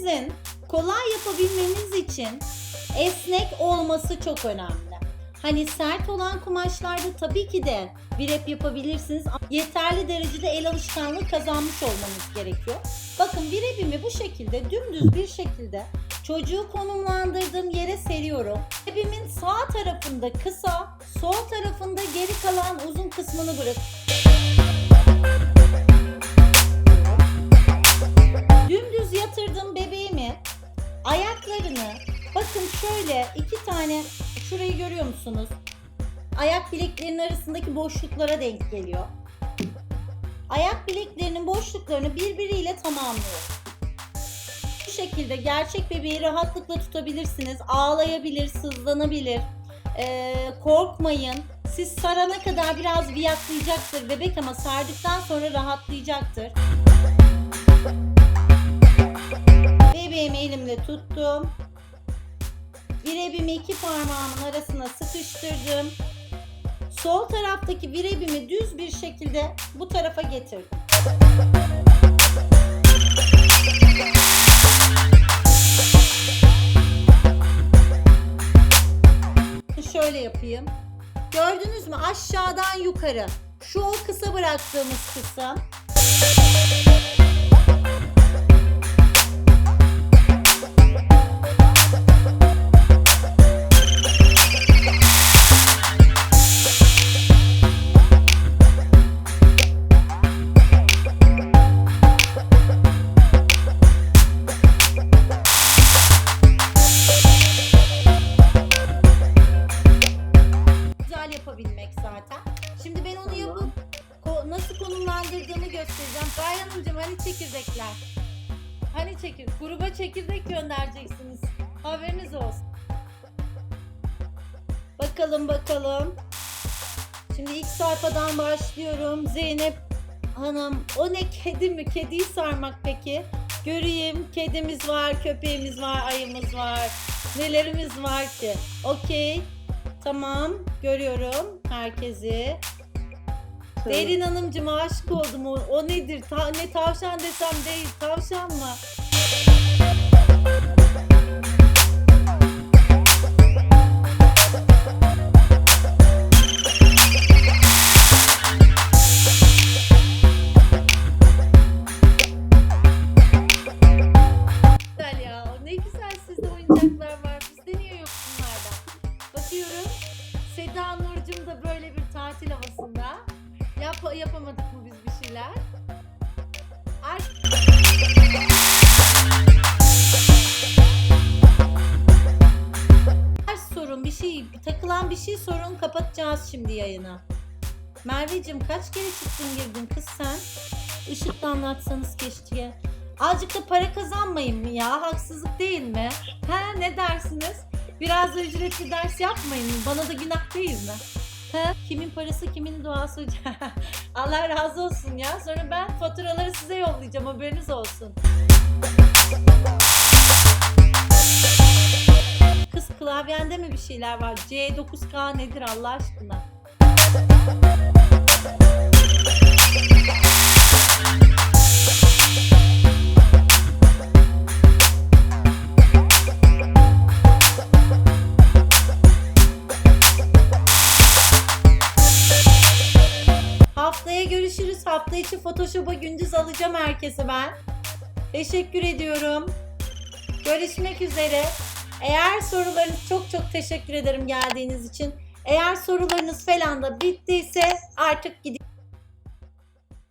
bebeğinizin kolay yapabilmeniz için esnek olması çok önemli. Hani sert olan kumaşlarda tabii ki de bir rep yapabilirsiniz. Yeterli derecede el alışkanlığı kazanmış olmanız gerekiyor. Bakın bir repimi bu şekilde dümdüz bir şekilde çocuğu konumlandırdığım yere seriyorum. Repimin sağ tarafında kısa, sol tarafında geri kalan uzun kısmını bırak. Bakın şöyle iki tane şurayı görüyor musunuz? Ayak bileklerinin arasındaki boşluklara denk geliyor. Ayak bileklerinin boşluklarını birbiriyle tamamlıyorum. Bu şekilde gerçek bebeği rahatlıkla tutabilirsiniz. Ağlayabilir, sızlanabilir. Ee, korkmayın. Siz sarana kadar biraz viyaklayacaktır bebek ama sardıktan sonra rahatlayacaktır. Bebeğimi elimle tuttum. Virebimi iki parmağımın arasına sıkıştırdım. Sol taraftaki virebimi düz bir şekilde bu tarafa getirdim. Şöyle yapayım. Gördünüz mü? Aşağıdan yukarı. Şu o kısa bıraktığımız kısım. Ko- nasıl konumlandırdığımı göstereceğim. Bay Hanımcığım hani çekirdekler? Hani çekir, gruba çekirdek göndereceksiniz. Haberiniz olsun. Bakalım bakalım. Şimdi ilk sayfadan başlıyorum. Zeynep Hanım o ne kedi mi? Kediyi sarmak peki. Göreyim kedimiz var, köpeğimiz var, ayımız var. Nelerimiz var ki? Okey. Tamam görüyorum herkesi. Derin Hanımcığım aşık oldum. O, o nedir? Ta- ne tavşan desem değil. Tavşan mı? Güzel. Ne güzel sizde oyuncaklar var. Bizde niye yok bunlardan? Bakıyorum. Seda Nurcum da böyle bir tatil havasında. Yap yapamadık mı biz bir şeyler? Her sorun bir şey, takılan bir şey sorun kapatacağız şimdi yayını. Merveciğim kaç kere çıktın girdin kız sen? Işıkla anlatsanız keşke. Azıcık da para kazanmayın mı ya? Haksızlık değil mi? Ha ne dersiniz? Biraz da ücretli ders yapmayın mı? Bana da günah değil mi? Kimin parası kimin duası? Allah razı olsun ya. Sonra ben faturaları size yollayacağım haberiniz olsun. Kız klavyende mi bir şeyler var? C9K nedir Allah aşkına? Görüşürüz. Hafta içi Photoshop'a gündüz alacağım herkese ben. Teşekkür ediyorum. Görüşmek üzere. Eğer sorularınız çok çok teşekkür ederim geldiğiniz için. Eğer sorularınız falan da bittiyse artık gidin.